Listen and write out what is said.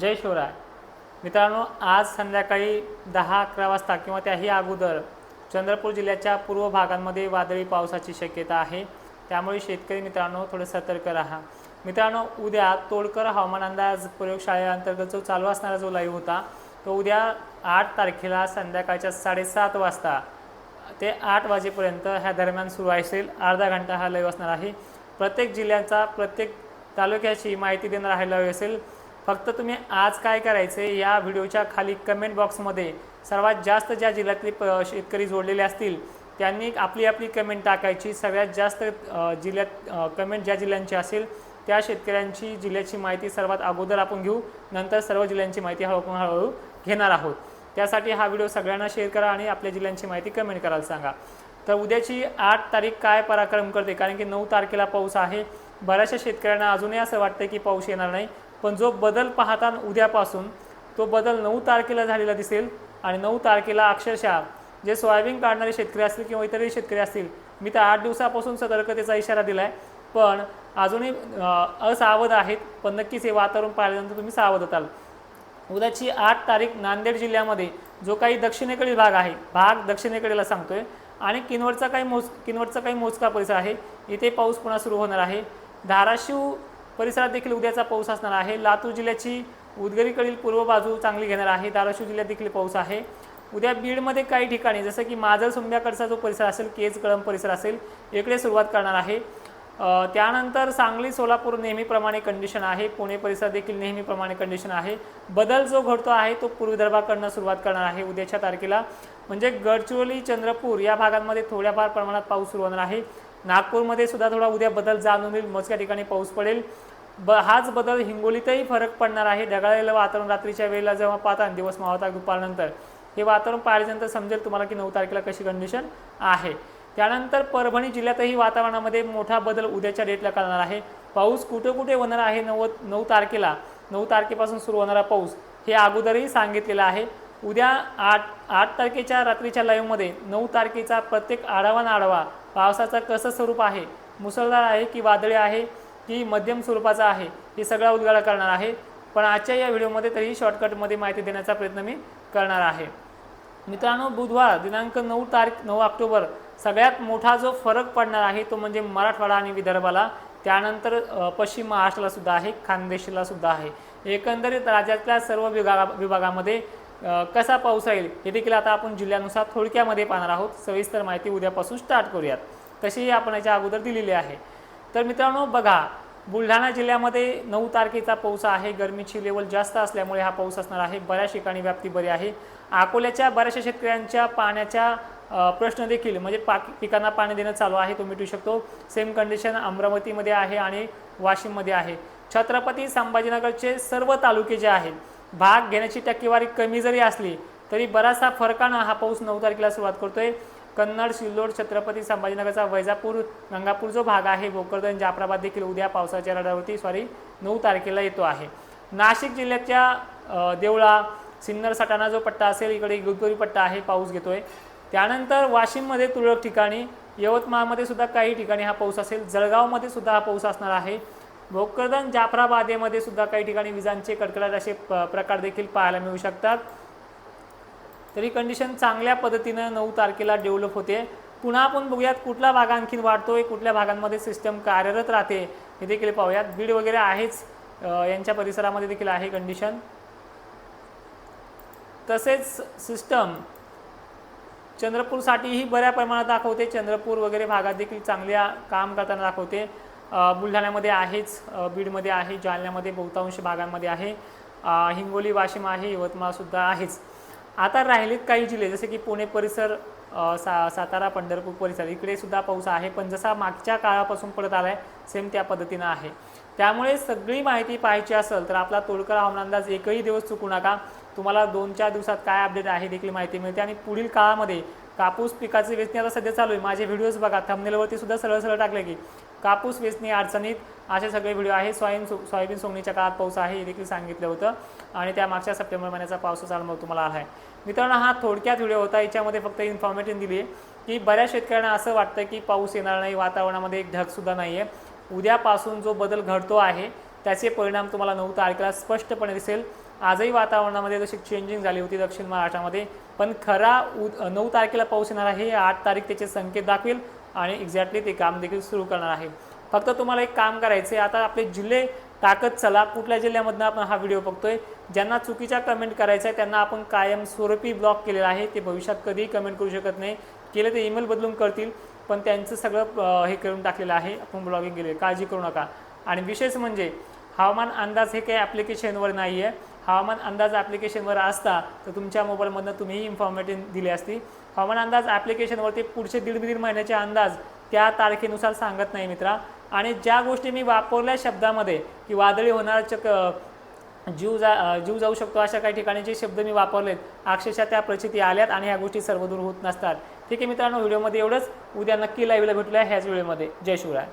जय शिवराय. मित्रांनो आज संध्याकाळी दहा अकरा वाजता किंवा त्याही अगोदर चंद्रपूर जिल्ह्याच्या पूर्व भागांमध्ये वादळी पावसाची शक्यता आहे. त्यामुळे शेतकरी मित्रांनो थोडं सतर्क राहा. मित्रांनो उद्या तोडकर हवामान अंदाज प्रयोगशाळेअंतर्गत जो चालू असणारा जो लाईव्ह होता तो उद्या आठ तारखेला संध्याकाळच्या साडेसात वाजता ते आठ वाजेपर्यंत ह्या दरम्यान सुरू असेल. अर्धा घंटा हा लाईव्ह असणार आहे. प्रत्येक जिल्ह्याचा प्रत्येक तालुक्याची माहिती देणारा हा लाईव्ह असेल. फक्त तुम्ही आज काय करायचे या व्हिडिओच्या खाली कमेंट बॉक्समध्ये सर्वात जास्त ज्या जिल्ह्यातले प शेतकरी जोडलेले असतील त्यांनी आपली आपली कमेंट टाकायची. सगळ्यात जास्त जिल्ह्यात कमेंट ज्या जिल्ह्यांची असेल त्या शेतकऱ्यांची जिल्ह्याची माहिती सर्वात अगोदर आपण घेऊ. नंतर सर्व जिल्ह्यांची माहिती हळूहळू हळूहळू घेणार आहोत. त्यासाठी हा व्हिडिओ सगळ्यांना शेअर करा आणि आपल्या जिल्ह्यांची माहिती कमेंट करायला सांगा. तर उद्याची आठ तारीख काय पराक्रम करते? कारण की नऊ तारखेला पाऊस आहे. बऱ्याचशा शेतकऱ्यांना अजूनही असं वाटतं की पाऊस येणार नाही. पण जो बदल पाहता उद्यापासून तो बदल नऊ तारखेला झालेला दिसेल आणि नऊ तारखेला अक्षरशः जे सोयाबीन काढणारे शेतकरी असतील किंवा इतरही शेतकरी असतील मी तर आठ दिवसापासून सतर्कतेचा इशारा दिला आहे पण अजूनही असावध आहेत पण नक्कीच हे वातावरण पाहिल्यानंतर तुम्ही सावध होताल उद्याची आठ तारीख नांदेड जिल्ह्यामध्ये जो काही दक्षिणेकडील भाग आहे भाग दक्षिणेकडीला सांगतोय. आणि किनवटचा काही मोज किनवटचा काही मोजका परिसर आहे. इथे पाऊस पुन्हा सुरू होणार आहे. धाराशिव परिसरात देखील उद्याचा पाऊस असणार आहे. लातूर जिल्ह्याची उदगरीकडील पूर्व बाजू चांगली घेणार आहे. धाराशिव जिल्ह्यात देखील पाऊस आहे. उद्या बीडमध्ये काही ठिकाणी जसं की माजर सुंब्याकडचा जो परिसर असेल केज कळंब परिसर असेल इकडे सुरुवात करणार आहे. त्यानंतर सांगली सोलापूर नेहमीप्रमाणे कंडिशन आहे. पुणे परिसर देखील नेहमीप्रमाणे कंडिशन आहे. बदल जो घडतो आहे तो पूर्वदर्भाकडनं सुरुवात करणार आहे उद्याच्या तारखेला. म्हणजे गडचिरोली चंद्रपूर या भागांमध्ये थोड्याफार प्रमाणात पाऊस सुरू होणार आहे. नागपूरमध्ये सुद्धा थोडा उद्या बदल जाणून येईल मोजक्या ठिकाणी पाऊस पडेल. ब हाच बदल हिंगोलीतही फरक पडणार आहे. ढगाळलेलं वातावरण रात्रीच्या वेळेला जेव्हा पाहता दिवस मावता दुपारनंतर. हे वातावरण पाहिल्यानंतर समजेल तुम्हाला की नऊ तारखेला कशी कंडिशन आहे. त्यानंतर परभणी जिल्ह्यातही वातावरणामध्ये मोठा बदल उद्याच्या डेटला करणार आहे. पाऊस कुठे कुठे होणार आहे? नव्वद नऊ तारखेला नऊ तारखेपासून सुरू होणारा पाऊस हे अगोदरही सांगितलेलं आहे. उद्या आठ आठ तारखेच्या रात्रीच्या लाईव्हमध्ये नऊ तारखेचा प्रत्येक आढावा आढावा पावसाचं कसं स्वरूप आहे? मुसळधार आहे की वादळी आहे? की मध्यम स्वरूपाचा आहे? हे सगळा उद्गार करणार आहे. पण आजच्या या व्हिडिओमध्ये तरी शॉर्टकटमध्ये माहिती देण्याचा प्रयत्न मी करणार आहे. मित्रांनो बुधवार दिनांक नऊ तारीख नऊ ऑक्टोबर सगळ्यात मोठा जो फरक पडणार आहे तो म्हणजे मराठवाडा आणि विदर्भाला. त्यानंतर पश्चिम महाराष्ट्राला सुद्धा आहे खानदेशीलासुद्धा आहे. एकंदरीत राज्यातल्या सर्व विभागा विभागामध्ये कसा पाऊस राहील हे देखील आता आपण जिल्ह्यानुसार थोडक्यामध्ये पाहणार आहोत. सविस्तर माहिती उद्यापासून स्टार्ट करूयात. तशीही आपण याच्या अगोदर दिलेली आहे. तर मित्रांनो बघा बुलढाणा जिल्ह्यामध्ये नऊ तारखेचा पाऊस आहे. गरमीची लेवल जास्त असल्यामुळे हा पाऊस असणार आहे. बऱ्याच ठिकाणी व्याप्ती बरी आहे. अकोल्याच्या बऱ्याचशा शेतकऱ्यांच्या पाण्याच्या प्रश्न देखील म्हणजे पाक पिकांना पाणी देणं चालू आहे तो मिटू शकतो. सेम कंडिशन अमरावतीमध्ये आहे आणि वाशिममध्ये आहे. छत्रपती संभाजीनगरचे सर्व तालुके जे आहेत भाग घेण्याची टक्केवारी कमी जरी असली तरी बराचसा फरकानं हा पाऊस नऊ तारखेला सुरुवात करतोय. कन्नड सिल्लोड छत्रपती संभाजीनगरचा वैजापूर गंगापूर जो भाग आहे भोकरदन जाफराबाद देखील उद्या पावसाच्या रडावरती सॉरी नऊ तारखेला येतो आहे. नाशिक जिल्ह्याच्या देवळा सिन्नर सटाणा जो पट्टा असेल इकडे गुलपुरी पट्टा आहे पाऊस घेतोय. त्यानंतर वाशिममध्ये तुरळक ठिकाणी यवतमाळमध्ये सुद्धा काही ठिकाणी हा पाऊस असेल जळगावमध्ये सुद्धा हा पाऊस असणार आहे. भोकरदन जाफराबादेमध्ये सुद्धा काही ठिकाणी विजांचे कडकडाट असे प्रकार देखील पाहायला मिळू शकतात. तरी कंडिशन चांगल्या पद्धतीनं नऊ तारखेला डेव्हलप होते. पुन्हा आपण बघूयात कुठला भाग आणखीन वाढतोय कुठल्या भागांमध्ये सिस्टम कार्यरत राहते हे देखील पाहूयात. बीड वगैरे आहेच यांच्या परिसरामध्ये देखील आहे कंडिशन तसेच सिस्टम चंद्रपूरसाठीही बऱ्या प्रमाणात दाखवते. चंद्रपूर वगैरे भागात देखील चांगल्या काम करताना दाखवते. बुलढाण्यामध्ये आहेच बीडमध्ये आहे जालन्यामध्ये बहुतांश भागांमध्ये आहे हिंगोली वाशिम आहे यवतमाळसुद्धा आहेच. आता राहिलेत काही जिल्हे जसे की पुणे परिसर सा सातारा पंढरपूर परिसर इकडे सुद्धा पाऊस आहे पण जसा मागच्या काळापासून पडत आला आहे सेम त्या पद्धतीनं आहे. त्यामुळे सगळी माहिती पाहायची असेल तर आपला तोडकर हवामान अंदाज एकही दिवस चुकू नका. तुम्हाला दोन चार दिवसात काय अपडेट आहे देखील माहिती मिळते. आणि पुढील काळामध्ये कापूस पिकाचे वेचणी आता सध्या चालू आहे. माझे व्हिडिओज बघा थंबनेलवरती सुद्धा सरळ सरळ टाकले की कापूस वेचणी अडचणीत असे सगळे व्हिडिओ आहे सोयाबीन सो सोयाबीन सोंगणीच्या काळात पाऊस आहे हे देखील सांगितलं होतं. आणि त्या मागच्या सप्टेंबर महिन्याचा पावसाचा अनुभव तुम्हाला आला आहे मित्रांनो हा थोडक्यात व्हिडिओ होता. याच्यामध्ये फक्त इन्फॉर्मेशन दिली आहे की बऱ्याच शेतकऱ्यांना असं वाटतं की पाऊस येणार नाही वातावरणामध्ये एक ढगसुद्धा नाही आहे उद्यापासून जो बदल घडतो आहे त्याचे परिणाम तुम्हाला नऊ तारखेला स्पष्टपणे दिसेल. आजही वातावरणामध्ये जशी चेंजिंग झाली होती दक्षिण महाराष्ट्रामध्ये पण खरा उ नऊ तारखेला पाऊस येणार आहे आठ तारीख त्याचे संकेत दाखवेल. आणि एक्झॅक्टली ते काम देखील सुरू करणार आहे. फक्त तुम्हाला एक काम करायचं आहे आता आपले जिल्हे टाकत चला. कुठल्या जिल्ह्यामधनं आपण हा व्हिडिओ बघतोय? ज्यांना चुकीच्या कमेंट करायचा आहे त्यांना आपण कायम स्वरूपी ब्लॉक केलेला आहे. ते भविष्यात कधीही कमेंट करू शकत नाही. केलं ते ईमेल बदलून करतील पण त्यांचं सगळं हे करून टाकलेलं आहे. आपण ब्लॉगिंग केले काळजी करू नका. आणि विशेष म्हणजे हवामान अंदाज हे काही ॲप्लिकेशनवर नाही आहे हवामान अंदाज ॲप्लिकेशनवर असता तर तुमच्या मोबाईलमधनं तुम्हीही इन्फॉर्मेटिव्ह दिली असती. हवामान अंदाज ॲप्लिकेशनवरती पुढचे दीड दीड महिन्याचे अंदाज त्या तारखेनुसार सांगत नाही मित्रा. आणि ज्या गोष्टी मी वापरल्या शब्दामध्ये की वादळी होणार चक जीव जा जीव जाऊ शकतो अशा काही ठिकाणी जे शब्द मी वापरलेत अक्षरशः त्या प्रचिती आल्यात आणि ह्या गोष्टी सर्वदूर होत नसतात. ठीक आहे मित्रांनो व्हिडिओमध्ये एवढंच. उद्या नक्की लाईव्हला भेटूया ह्याच वेळेमध्ये. जय शिवराय.